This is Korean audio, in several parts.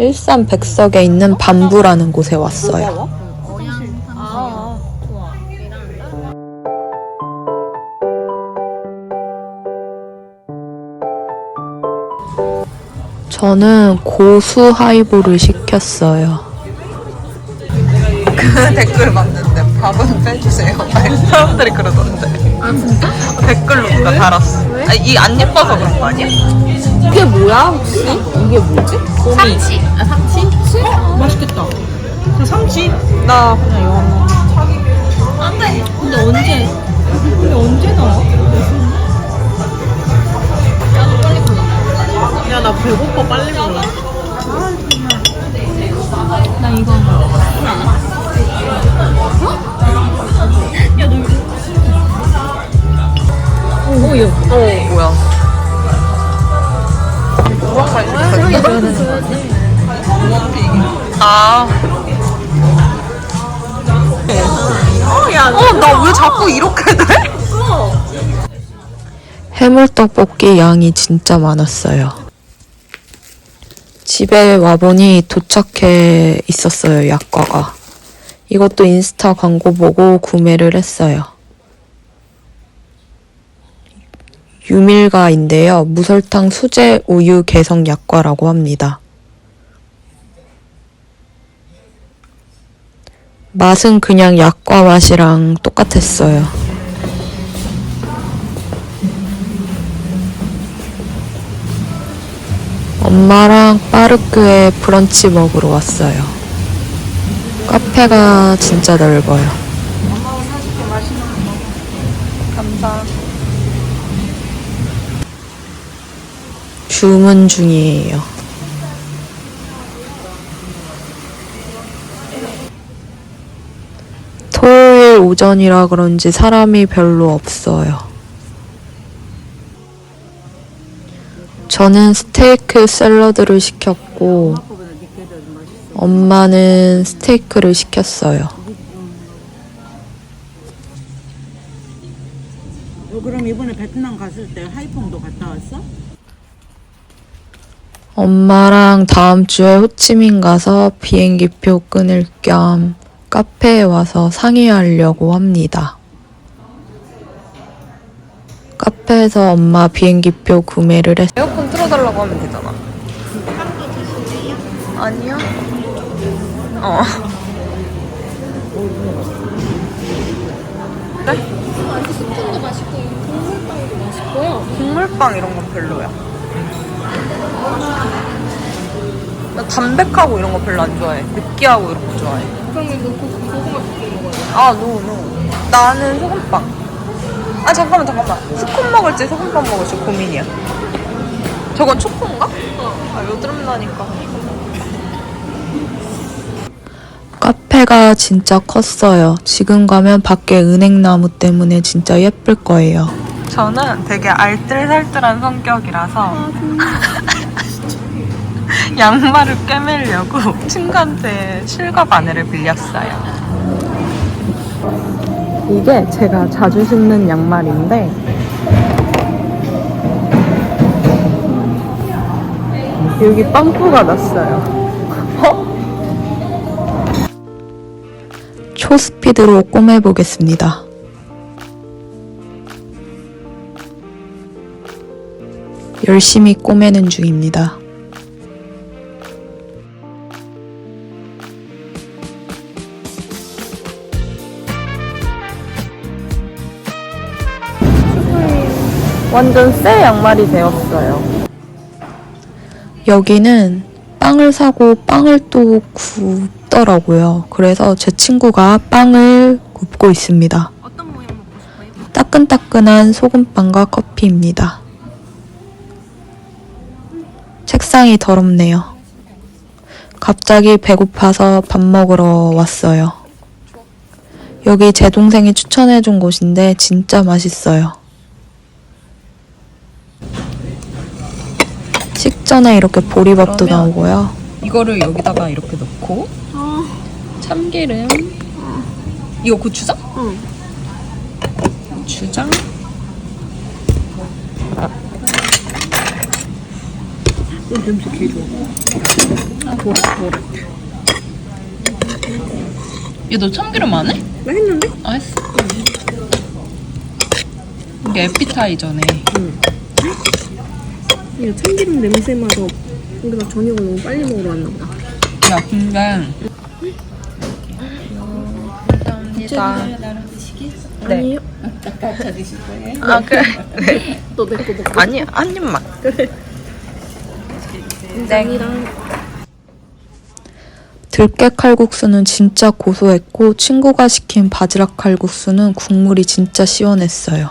일산 백석에 있는 밤부라는 곳에 왔어요. 저는 고수 하이볼을 시켰어요. 그 댓글 봤는데 밥은 빼주세요. 사람들이 그러던데. 아, 진짜? 댓글로 누가 달았어. 아, 이 안 예뻐서 그런 거 아니야? 이게 뭐야, 혹시? 이게 뭐지? 삼치. 아, 삼치? 맛있겠다. 삼치? 나 그냥 이거 하나. 안 돼. 근데 언제? 근데 언제 나와? 야, 나 배고파. 빨리 먹어. 나 이거. 오, 얘. 어, 뭐야. 무언 나 왜 자꾸 이렇게 돼? 해물떡볶이 양이 진짜 많았어요. 집에 와보니 도착해 있었어요, 약과가. 이것도 인스타 광고 보고 구매를 했어요. 유밀가인데요. 무설탕 수제 우유 개성 약과라고 합니다. 맛은 그냥 약과 맛이랑 똑같았어요. 엄마랑 파르크에 브런치 먹으러 왔어요. 카페가 진짜 넓어요. 주문 중이에요. 토요일 오전이라 그런지 사람이 별로 없어요. 저는 스테이크 샐러드를 시켰고, 엄마는 스테이크를 시켰어요. 너 그럼 이번에 베트남 갔을 때 하이퐁도 갔다 왔어? 엄마랑 다음 주에 호치민 가서 비행기표 끊을 겸 카페에 와서 상의하려고 합니다. 카페에서 엄마 비행기표 구매를 했, 에어컨 틀어달라고 하면 되잖아. 아니야? 어. 스콘도 맛있고, 국물빵도 맛있고요. 국물빵 이런 건 별로야. 나 담백하고 이런 거 별로 안 좋아해. 느끼하고 이런 거 좋아해. 그러면 너 고, 고구마 볶음 먹어야 돼. 아, 노, 노. 나는 소금빵. 아, 잠깐만, 잠깐만. 스콘 먹을지 소금빵 먹을지 고민이야. 저건 초코인가? 아, 여드름 나니까. 카페가 진짜 컸어요. 지금 가면 밖에 은행나무 때문에 진짜 예쁠 거예요. 저는 되게 알뜰살뜰한 성격이라서 양말을 꿰매려고 친구한테 실과 바늘을 빌렸어요. 이게 제가 자주 신는 양말인데 여기 빵꾸가 났어요. 초스피드로 꼬매보겠습니다. 열심히 꼬매는 중입니다. 완전 새 양말이 되었어요. 여기는 빵을 사고 빵을 또 굽더라고요. 그래서 제 친구가 빵을 굽고 있습니다. 따끈따끈한 소금빵과 커피입니다. 책상이 더럽네요. 갑자기 배고파서 밥 먹으러 왔어요. 여기 제 동생이 추천해준 곳인데 진짜 맛있어요. 식전에 이렇게 보리밥도 그러면- 나오고요. 이거를 여기다가 이렇게 넣고 참기름 이거 고추장? 응. 고추장 좀 냄새 개 좋아. 얘너 참기름 안 해? 나 했는데? 아 했어. 이게 에피타이저네. 이거 참기름 냄새 맡아. 근데 나 저녁을 너무 빨리 먹으러 왔나 보다. 야 근데 감사합니다. 네. 아 그래. 네. 너내 거 먹고. 아니 한 입만. 그래. 들깨 칼국수는 진짜 고소했고 친구가 시킨 바지락 칼국수는 국물이 진짜 시원했어요.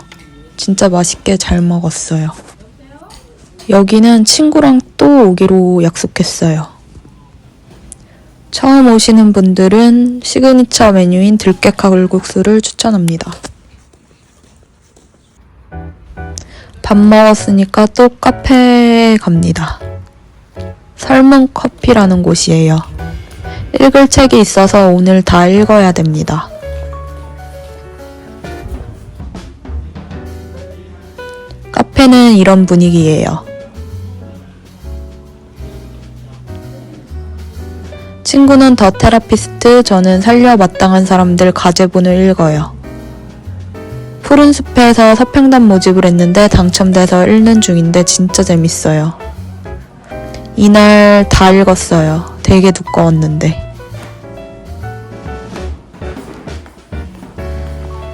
진짜 맛있게 잘 먹었어요. 여기는 친구랑 또 오기로 약속했어요. 처음 오시는 분들은 시그니처 메뉴인 들깨 칼국수를 추천합니다. 밥 먹었으니까 또 카페에 갑니다. 설문 커피라는 곳이에요. 읽을 책이 있어서 오늘 다 읽어야 됩니다. 카페는 이런 분위기예요. 친구는 더 테라피스트, 저는 살려 마땅한 사람들 가제본을 읽어요. 푸른 숲에서 서평단 모집을 했는데 당첨돼서 읽는 중인데 진짜 재밌어요. 이날 다 읽었어요. 되게 두꺼웠는데.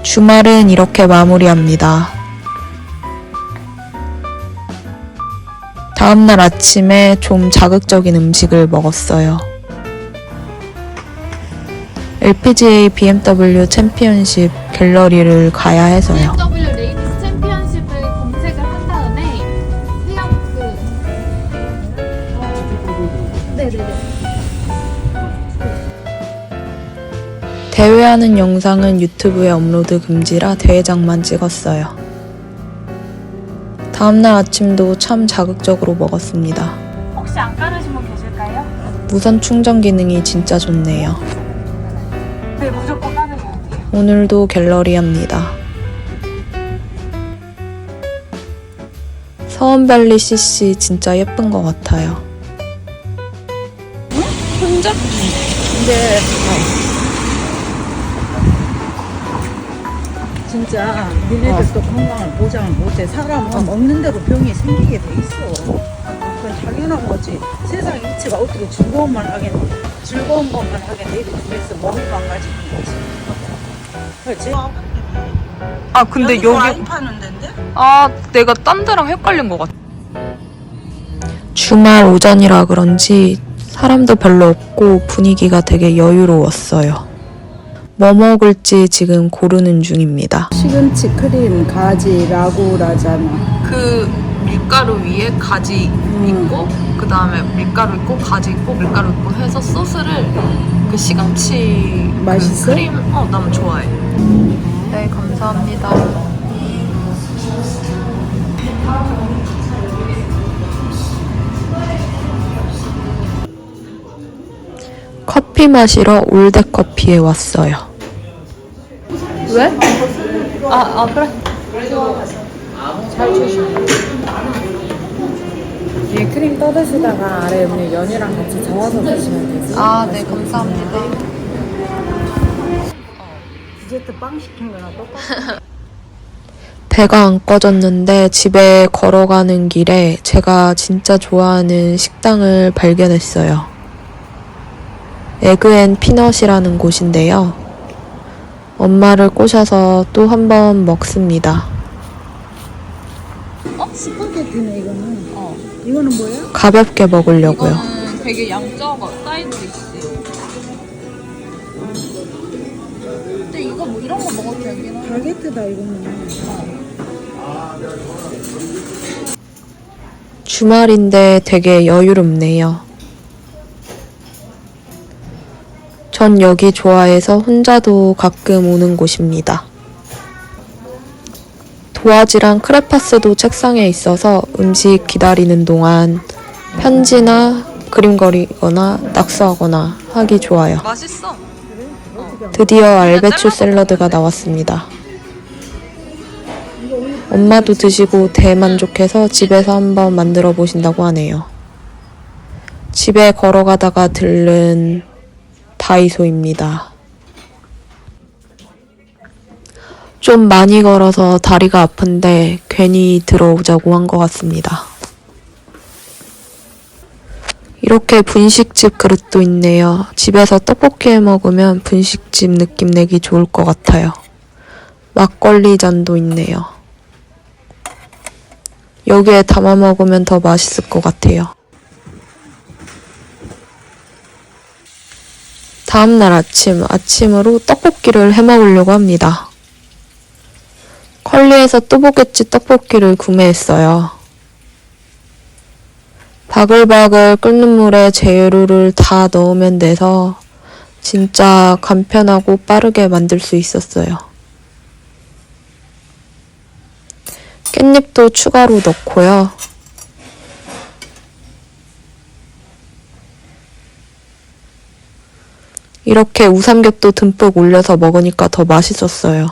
주말은 이렇게 마무리합니다. 다음날 아침에 좀 자극적인 음식을 먹었어요. LPGA BMW 챔피언십 갤러리를 가야 해서요. BMW 레이디스 챔피언십을 검색을 한 다음에 그냥 그 네네네 대회하는 영상은 유튜브에 업로드 금지라 대회장만 찍었어요. 다음날 아침도 참 자극적으로 먹었습니다. 혹시 안 깔으신 분 계실까요? 무선 충전 기능이 진짜 좋네요. 네 무조건 깔으셔야 돼요 오늘도 갤러리 합니다. 서원밸리 CC 진짜 예쁜 것 같아요. 진짜 니네들도 건강을 보장을 못해. 사람은 먹는 대로 병이 생기게 돼 있어. 그건 당연한 거지. 세상 이치가 어떻게 즐거움만 하겠니? 즐거운 것만 하겠니? 이렇게 중에서 먹는 거 가지고 거지. 그렇지? 아 근데 여기 여기 와인 파는 데인데? 아 내가 딴 데랑 헷갈린 것 같아. 주말 오전이라 그런지 사람도 별로 없고 분위기가 되게 여유로웠어요. 뭐 먹을지 지금 고르는 중입니다. 시금치 크림 가지 라구라잖아. 그 밀가루 위에 가지 있고 그 다음에 밀가루 있고 가지 있고 밀가루 있고 해서 소스를 그 시금치 그 맛있어? 크림 어 너무 좋아해. 네 감사합니다. 커피 마시러 올드커피에 왔어요. 왜? 아, 아 그래. 위에 크림 떠드시다가 아래 그냥 연유랑 같이 저어서 드시면 되지. 아, 네, 감사합니다. 디저트 빵 시킨 거랑 똑같아. 배가 안 꺼졌는데 집에 걸어가는 길에 제가 진짜 좋아하는 식당을 발견했어요. 에그앤 피넛이라는 곳인데요. 엄마를 꼬셔서 또 한 번 먹습니다. 스파게티네 이거는. 어. 이거는 뭐야? 가볍게 먹으려고요. 이거는 되게 양 적어. 사이드 디시. 근데 이거 뭐 이런 거 먹어도 되긴 하 바게트다 이거는. 주말인데 되게 여유롭네요. 전 여기 좋아해서 혼자도 가끔 오는 곳입니다. 도화지랑 크레파스도 책상에 있어서 음식 기다리는 동안 편지나 그림 그리거나 낙서하거나 하기 좋아요. 맛있어. 드디어 알배추 샐러드가 나왔습니다. 엄마도 드시고 대만족해서 집에서 한번 만들어 보신다고 하네요. 집에 걸어가다가 들른 다이소입니다. 좀 많이 걸어서 다리가 아픈데 괜히 들어오자고 한 것 같습니다. 이렇게 분식집 그릇도 있네요. 집에서 떡볶이 해 먹으면 분식집 느낌 내기 좋을 것 같아요. 막걸리 잔도 있네요. 여기에 담아 먹으면 더 맛있을 것 같아요. 다음날 아침, 아침으로 떡볶이를 해 먹으려고 합니다. 컬리에서 또보겠지 떡볶이를 구매했어요. 바글바글 끓는 물에 재료를 다 넣으면 돼서 진짜 간편하고 빠르게 만들 수 있었어요. 깻잎도 추가로 넣고요. 이렇게 우삼겹도 듬뿍 올려서 먹으니까 더 맛있었어요.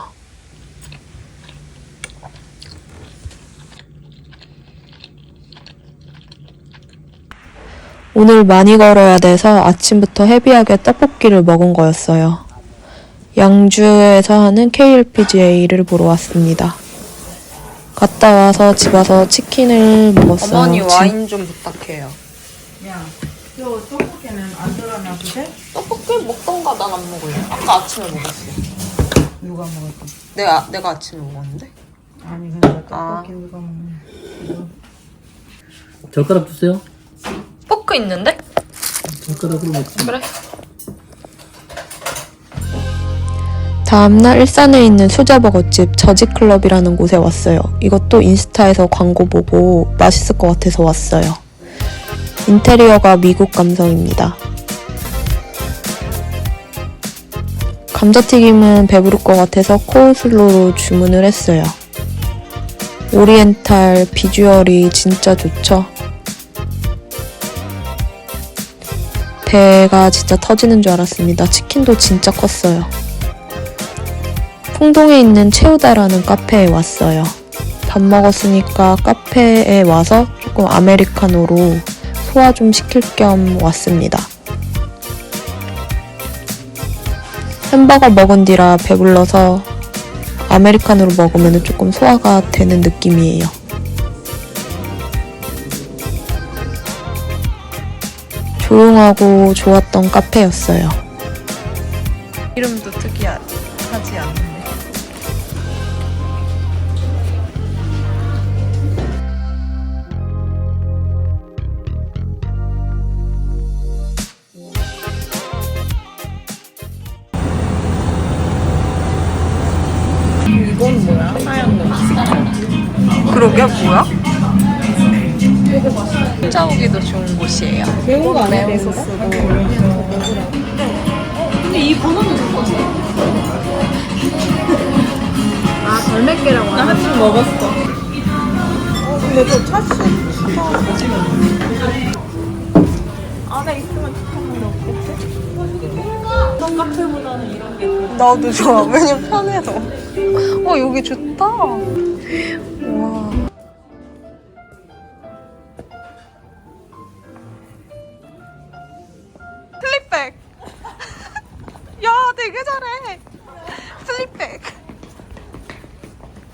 오늘 많이 걸어야 돼서 아침부터 헤비하게 떡볶이를 먹은 거였어요. 양주에서 하는 KLPGA를 보러 왔습니다. 갔다 와서 집 와서 치킨을 먹었어요. 어머니 진- 와인 좀 부탁해요. 야, 요 떡볶이는 안 들어가나 보세? 떡볶이 먹던가 난 안 먹을래. 아까 아침에 먹었어. 누가 먹었지? 내가 내가 아침에 먹었는데. 아니 근데 떡볶이 아. 누가 먹는? 젓가락 주세요. 포크 있는데? 젓가락으로 먹지. 그래. 다음날 일산에 있는 수제버거집 저지클럽이라는 곳에 왔어요. 이것도 인스타에서 광고 보고 맛있을 것 같아서 왔어요. 인테리어가 미국 감성입니다. 감자튀김은 배부를 것 같아서 코울슬로로 주문을 했어요. 오리엔탈 비주얼이 진짜 좋죠? 배가 진짜 터지는 줄 알았습니다. 치킨도 진짜 컸어요. 풍동에 있는 채우다라는 카페에 왔어요. 밥 먹었으니까 카페에 와서 조금 아메리카노로 소화 좀 시킬 겸 왔습니다. 햄버거 먹은 뒤라 배불러서 아메리카노로 먹으면 조금 소화가 되는 느낌이에요. 조용하고 좋았던 카페였어요. 이름도 특이하지 않는 그러게 뭐야? 혼자 오기도 좋은 곳이에요. 매운 거 아니야? 내 소스도. 근데 이 번호는 좋거든. 아, 덜맵게라고 하나? 나한입 먹었어. 근데 저 차 시 나도 좋아. 왜냐면 편해서. 어, 여기 좋다. 와.